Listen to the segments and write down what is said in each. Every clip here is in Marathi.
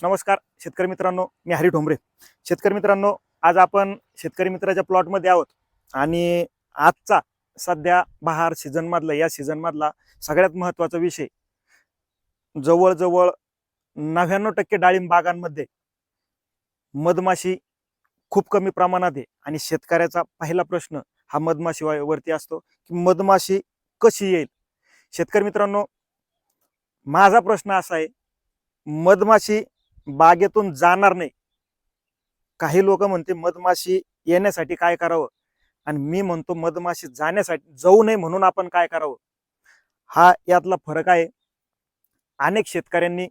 नमस्कार शेतकरी मित्रांनो मी हरी ठोंबरे. शेतकरी मित्रांनो आज आपण शेतकरी मित्राच्या प्लॉटमध्ये आहोत. आणि आजचा सध्या बहार सीझनमधला या सीझनमधला सगळ्यात महत्त्वाचा विषय जवळजवळ नव्याण्णव टक्के डाळिंब बागांमध्ये मधमाशी खूप कमी प्रमाणात आहे. आणि शेतकऱ्याचा पहिला प्रश्न हा मधमाशी असतो की मधमाशी कशी येईल? शेतकरी मित्रांनो माझा प्रश्न असा आहे मधमाशी बागेतून जाणार नाही. काही लोक म्हणते मधमाशी येण्यासाठी काय करावं? आणि मी म्हणतो मधमाशी जाण्यासाठी जाऊ नये म्हणून आपण काय करावं? हा यातला फरक आहे. अनेक शेतकऱ्यांनी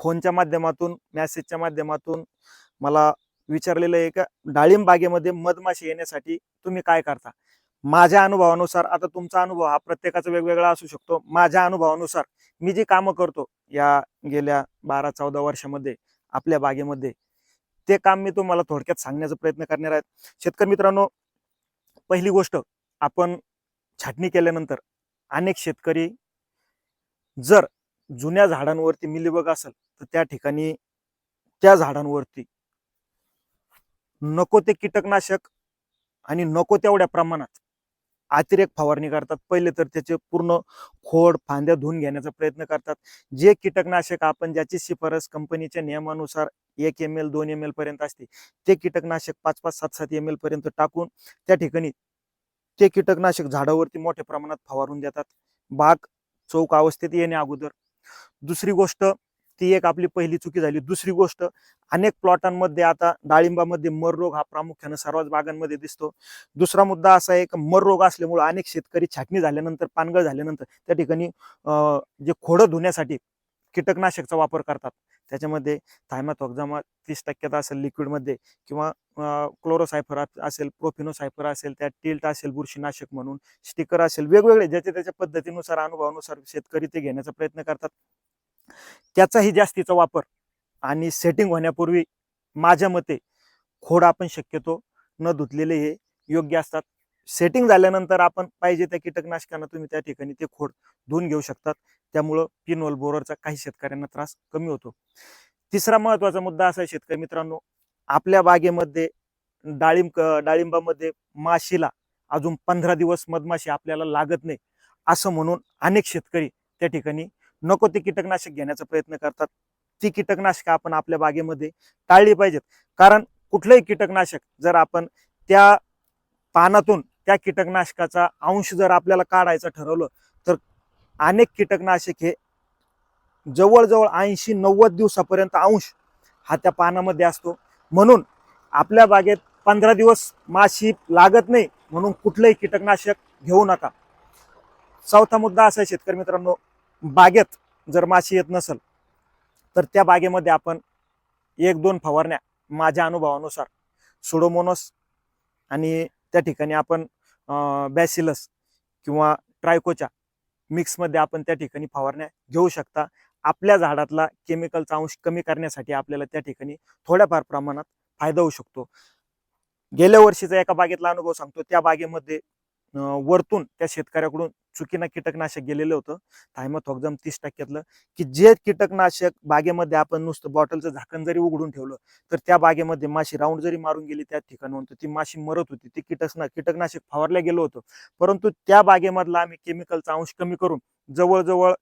फोनच्या माध्यमातून मॅसेजच्या माध्यमातून मला विचारलेलं आहे का डाळिंब बागेमध्ये मधमाशी येण्यासाठी तुम्ही काय करता? माझ्या अनुभवानुसार आता तुमचा अनुभव हा प्रत्येकाचा वेगवेगळा असू शकतो. माझ्या अनुभवानुसार मी जी कामं करतो या गेल्या बारा चौदा वर्षामध्ये आपल्या बागेमध्ये ते काम मी तुम्हाला थोडक्यात सांगण्याचा प्रयत्न करणार आहेत शेतकरी मित्रांनो पहिली गोष्ट आपण छाटणी केल्यानंतर अनेक शेतकरी जर जुन्या झाडांवरती मिलीबग असेल तर त्या ठिकाणी त्या झाडांवरती नको ते कीटकनाशक आणि नको तेवढ्या प्रमाणात अतिरेक फवारणी करतात. पहिले तर त्याचे पूर्ण खोड फांद्या धुवून घेण्याचा प्रयत्न करतात. जे कीटकनाशक आपण ज्याची शिफारस कंपनीच्या नियमानुसार एक एम एल दोन एम एल पर्यंत असते ते कीटकनाशक पाच पाच सात सात एम एल पर्यंत टाकून त्या ठिकाणी ते कीटकनाशक झाडावरती मोठ्या प्रमाणात फवारून देतात. बाग चौक अवस्थेत येणे अगोदर. दुसरी गोष्ट ती एक आपली पहिली चुकी झाली. दुसरी गोष्ट अनेक प्लॉटांमध्ये आता डाळिंबामध्ये मर रोग हा प्रामुख्यानं सर्वच बागांमध्ये दिसतो. दुसरा मुद्दा असा आहे की मर रोग असल्यामुळे अनेक शेतकरी छाटणी झाल्यानंतर पानगळ झाल्यानंतर त्या ठिकाणी जे खोडं धुण्यासाठी कीटकनाशकचा वापर करतात. त्याच्यामध्ये थायमाथॉक्झामा तीस टक्क्यात असेल लिक्विडमध्ये किंवा क्लोरोसायफर असेल प्रोफिनोसायफर असेल त्या टिल्ट असेल बुरशीनाशक म्हणून स्टिकर असेल वेगवेगळे ज्याच्या त्याच्या पद्धतीनुसार अनुभवानुसार शेतकरी ते घेण्याचा प्रयत्न करतात. त्याचाही जास्तीचा वापर आणि सेटिंग होण्यापूर्वी माझ्या मते खोड आपण शक्यतो न धुतलेले हे योग्य असतात. सेटिंग झाल्यानंतर आपण पाहिजे त्या कीटकनाशकांना तुम्ही त्या ठिकाणी ते खोड धुवून घेऊ शकतात. त्यामुळं पिनोल बोररचा काही शेतकऱ्यांना त्रास कमी होतो. तिसरा महत्त्वाचा मुद्दा असा आहे शेतकरी मित्रांनो आपल्या बागेमध्ये डाळिंब डाळिंबामध्ये माशीला अजून पंधरा दिवस मधमाशी आपल्याला लागत नाही असं म्हणून अनेक शेतकरी त्या ठिकाणी नको ते कीटकनाशक घेण्याचा प्रयत्न करतात. ती कीटकनाशक आपण आपल्या बागेमध्ये टाळली पाहिजेत. कारण कुठलंही कीटकनाशक जर आपण त्या पानातून त्या कीटकनाशकाचा अंश जर आपल्याला काढायचं ठरवलं तर अनेक कीटकनाशक हे जवळजवळ ऐंशी नव्वद दिवसापर्यंत अंश हा त्या पानामध्ये असतो. म्हणून आपल्या बागेत पंधरा दिवस माशी लागत नाही म्हणून कुठलंही कीटकनाशक घेऊ नका. चौथा मुद्दा असा आहे शेतकरी मित्रांनो बागेत जर माशी येत नसेल तर त्या बागेमध्ये आपण एक दोन फवारण्या माझ्या अनुभवानुसार सुडोमोनस आणि त्या ठिकाणी आपण बॅसिलस किंवा ट्रायकोच्या मिक्समध्ये आपण त्या ठिकाणी फवारण्या घेऊ शकता. आपल्या झाडातला केमिकलचा अंश कमी करण्यासाठी आपल्याला त्या ठिकाणी थोड्याफार प्रमाणात फायदा होऊ शकतो. गेल्या वर्षीचा एका बागेतला अनुभव सांगतो. त्या बागेमध्ये वरतून त्या शेतकऱ्याकडून चुकीनं कीटकनाशक गेलेलं होतं. थायमथॉक्झम तीस टक्क्यातलं. की जे कीटकनाशक बागेमध्ये आपण नुसतं बॉटलचं झाकण जरी उघडून ठेवलं तर त्या बागेमध्ये माशी राऊंड जरी मारून गेली त्या ठिकाणाहून तर ती माशी मरत होती. ती कीटकना कीटकनाशक फवारल्या गेलो होतं. परंतु त्या बागेमधला आम्ही केमिकलचा अंश कमी करून जवळजवळ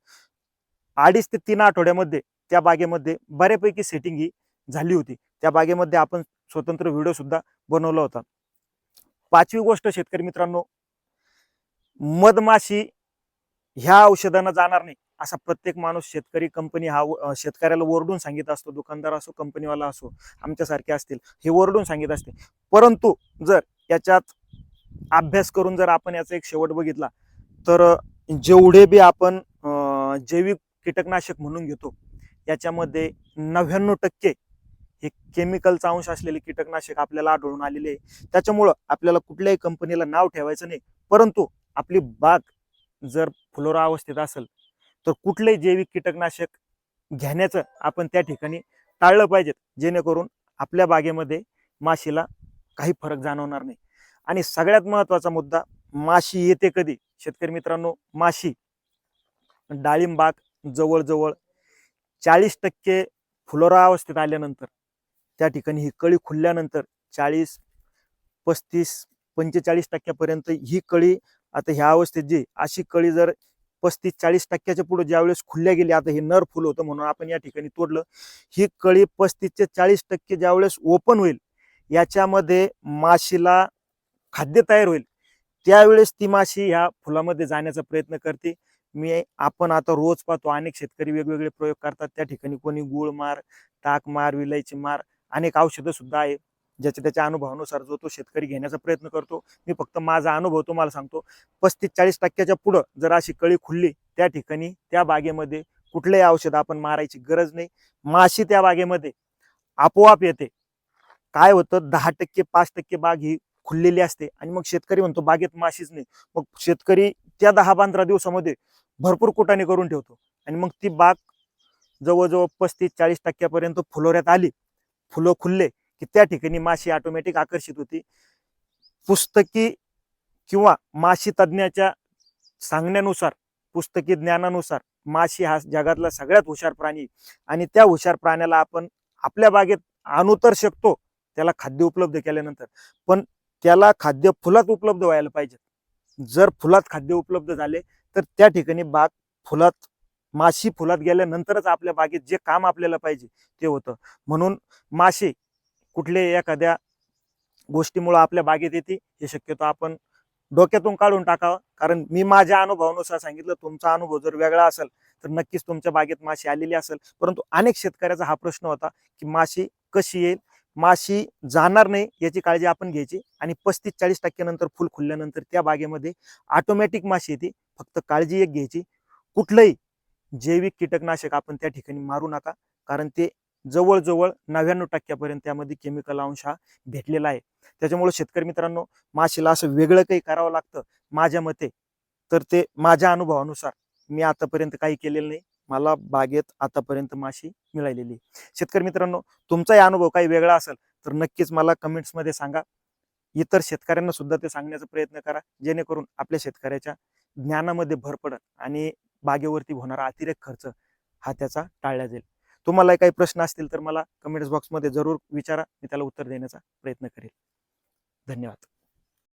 अडीच ते तीन आठवड्यामध्ये त्या बागेमध्ये बऱ्यापैकी सेटिंग ही झाली होती. त्या बागेमध्ये आपण स्वतंत्र व्हिडिओ सुद्धा बनवला होता. पाचवी गोष्ट शेतकरी मित्रांनो मधमाशी ह्या औषधांना जाणार नाही असा प्रत्येक माणूस शेतकरी कंपनी हा शेतकऱ्याला ओरडून सांगित असतो दुकानदार असो कंपनीवाला असो आमच्यासारखे असतील हे ओरडून सांगित असते परंतु जर याच्यात अभ्यास करून जर आपण याचा एक शेवट बघितला तर जेवढे बी आपण जैविक कीटकनाशक म्हणून घेतो याच्यामध्ये नव्याण्णव टक्के हे केमिकलचा अंश असलेले कीटकनाशक आपल्याला आढळून आलेले आहे. त्याच्यामुळं आपल्याला कुठल्याही कंपनीला नाव ठेवायचं नाही. परंतु आपली बाग जर फुलोरा अवस्थेत असेल तर कुठलंही जैविक कीटकनाशक घेण्याचं आपण त्या ठिकाणी टाळलं पाहिजेत जेणेकरून आपल्या बागेमध्ये माशीला काही फरक जाणवणार नाही. आणि सगळ्यात महत्त्वाचा मुद्दा माशी येते कधी? शेतकरी मित्रांनो माशी डाळिंबाग जवळजवळ चाळीस टक्के फुलोरा अवस्थेत आल्यानंतर त्या ठिकाणी ही कळी खुलल्यानंतर चाळीस पस्तीस पंचेचाळीस टक्क्यापर्यंत ही कळी आता ह्या अवस्थेत जी अशी कळी जर पस्तीस चाळीस टक्क्याच्या पुढे ज्यावेळेस खुलल्या गेली आता हे नर फुल होतं म्हणून आपण या ठिकाणी तोडलं. ही कळी पस्तीस ते चाळीस टक्के ज्यावेळेस ओपन होईल याच्यामध्ये माशीला खाद्य तयार होईल. त्यावेळेस ती माशी ह्या फुलामध्ये जाण्याचा प्रयत्न करते. मी आपण आता रोज पाहतो अनेक शेतकरी वेगवेगळे प्रयोग करतात. त्या ठिकाणी कोणी गुळ मार टाक मार विलायची मार अनेक औषधं सुद्धा आहे. ज्याच्या त्याच्या अनुभवानुसार जो तो शेतकरी घेण्याचा प्रयत्न करतो. मी फक्त माझा अनुभव तुम्हाला सांगतो. पस्तीस चाळीस टक्क्याच्या पुढं जर अशी कळी खुलली त्या ठिकाणी त्या बागेमध्ये कुठलेही औषध आपण मारायची गरज नाही. माशी त्या बागेमध्ये आपोआप येते. काय होतं? दहा टक्के पाच टक्के बाग ही खुललेली असते आणि मग शेतकरी म्हणतो बागेत माशीच नाही. मग शेतकरी त्या दहा पंधरा दिवसामध्ये भरपूर कुटाने करून ठेवतो. आणि मग ती बाग जवळजवळ पस्तीस चाळीस टक्क्यापर्यंत फुलोऱ्यात आली. फुलं खुलले की त्या ठिकाणी माशी ऑटोमॅटिक आकर्षित होती. पुस्तकी किंवा माशी तज्ज्ञाच्या सांगण्यानुसार पुस्तकी ज्ञानानुसार माशी हा जगातला सगळ्यात हुशार प्राणी आणि त्या हुशार प्राण्याला आपण आपल्या बागेत आणू तर शकतो त्याला खाद्य उपलब्ध केल्यानंतर. पण त्याला खाद्य फुलात उपलब्ध व्हायला पाहिजे जर फुलात खाद्य उपलब्ध झाले तर त्या ठिकाणी बाग फुलात माशी फुलात गेल्यानंतरच आपल्या बागेत जे काम आपल्याला पाहिजे ते होतं. म्हणून माशी कुठले एखाद्या गोष्टीमुळं आपल्या बागेत येते हे शक्यतो आपण डोक्यातून काढून टाकावं. कारण मी माझ्या अनुभवानुसार सांगितलं तुमचा अनुभव जर वेगळा असेल तर नक्कीच तुमच्या बागेत माशी आलेली असेल. परंतु अनेक शेतकऱ्याचा हा प्रश्न होता की माशी कशी येईल? माशी जाणार नाही याची काळजी आपण घ्यायची आणि पस्तीस चाळीस टक्क्यानंतर फुल खुलल्यानंतर त्या बागेमध्ये ऑटोमॅटिक माशी येते. फक्त काळजी एक घ्यायची. कुठलंही जैविक कीटकनाशक आपण त्या ठिकाणी मारू नका. कारण ते जवळजवळ नव्याण्णव टक्क्यापर्यंत त्यामध्ये केमिकल अंश हा भेटलेला आहे. त्याच्यामुळे शेतकरी मित्रांनो माशीला असं वेगळं काही करावं लागतं माझ्या मते तर ते माझ्या अनुभवानुसार मी आतापर्यंत काही केलेलं नाही. मला बागेत आतापर्यंत माशी मिळालेली आहे. शेतकरी मित्रांनो तुमचाही अनुभव काही वेगळा असेल तर नक्कीच मला कमेंट्समध्ये सांगा. इतर शेतकऱ्यांना सुद्धा ते सांगण्याचा प्रयत्न करा जेणेकरून आपल्या शेतकऱ्याच्या ज्ञानामध्ये भर पडत आणि बागेवरती होणारा अतिरेक खर्च हा त्याचा टाळला जाईल. तुम्हाला काही प्रश्न असतील तर मला कमेंट्स बॉक्समध्ये जरूर विचारा. मी त्याला उत्तर देण्याचा प्रयत्न करेल. धन्यवाद.